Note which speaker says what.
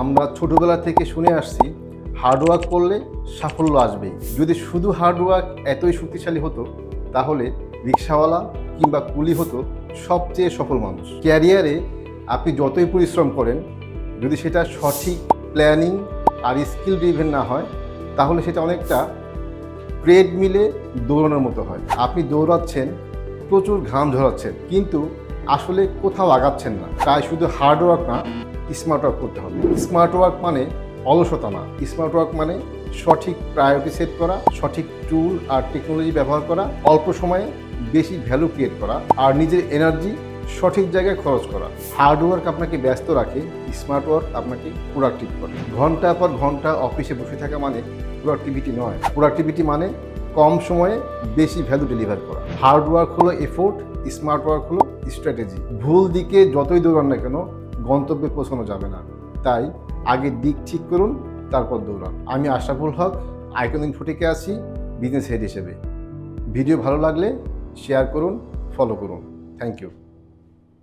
Speaker 1: আমরা ছোটবেলা থেকে শুনে আসছি হার্ডওয়ার্ক করলে সাফল্য আসবেই। যদি শুধু হার্ডওয়ার্ক এতই শক্তিশালী হতো, তাহলে রিক্সাওয়ালা কিংবা কুলি হতো সবচেয়ে সফল মানুষ। ক্যারিয়ারে আপনি যতই পরিশ্রম করেন, যদি সেটা সঠিক প্ল্যানিং আর স্কিল ড্রিভেন না হয়, তাহলে সেটা অনেকটা ট্রেড মিলে দৌড়ানোর মতো হয়। আপনি দৌড়াচ্ছেন, প্রচুর ঘাম ঝরাচ্ছেন, কিন্তু আসলে কোথাও আগাচ্ছেন না। তাই শুধু হার্ডওয়ার্ক না স্মার্ট ওয়ার্ক করতে হবে। স্মার্ট ওয়ার্ক মানে অলসতা না। স্মার্ট ওয়ার্ক মানে সঠিক প্রায়োরিটি সেট করা, সঠিক টুল আর টেকনোলজি ব্যবহার করা, অল্প সময়ে বেশি ভ্যালু ক্রিয়েট করা আর নিজের এনার্জি সঠিক জায়গায় খরচ করা। হার্ড ওয়ার্ক আপনাকে ব্যস্ত রাখে, স্মার্ট ওয়ার্ক আপনাকে প্রোডাক্টিভ করে। ঘণ্টা পর ঘণ্টা অফিসে বসে থাকা মানে প্রোডাক্টিভিটি নয়। প্রোডাক্টিভিটি মানে কম সময়ে বেশি ভ্যালু ডেলিভার করা। হার্ড ওয়ার্ক হলো এফোর্ট স্মার্ট ওয়ার্ক হলো স্ট্র্যাটেজি ভুল দিকে যতই দৌড়ান না কেন গন্তব্যে পৌঁছানো যাবে না। তাই আগে দিক ঠিক করুন, তারপর দৌড়ান। আমি আশরাফুল হক, আইকন ইনফোটিকে আছি বিজনেস হেড হিসেবে। ভিডিও ভালো লাগলে শেয়ার করুন ফলো করুন। Thank you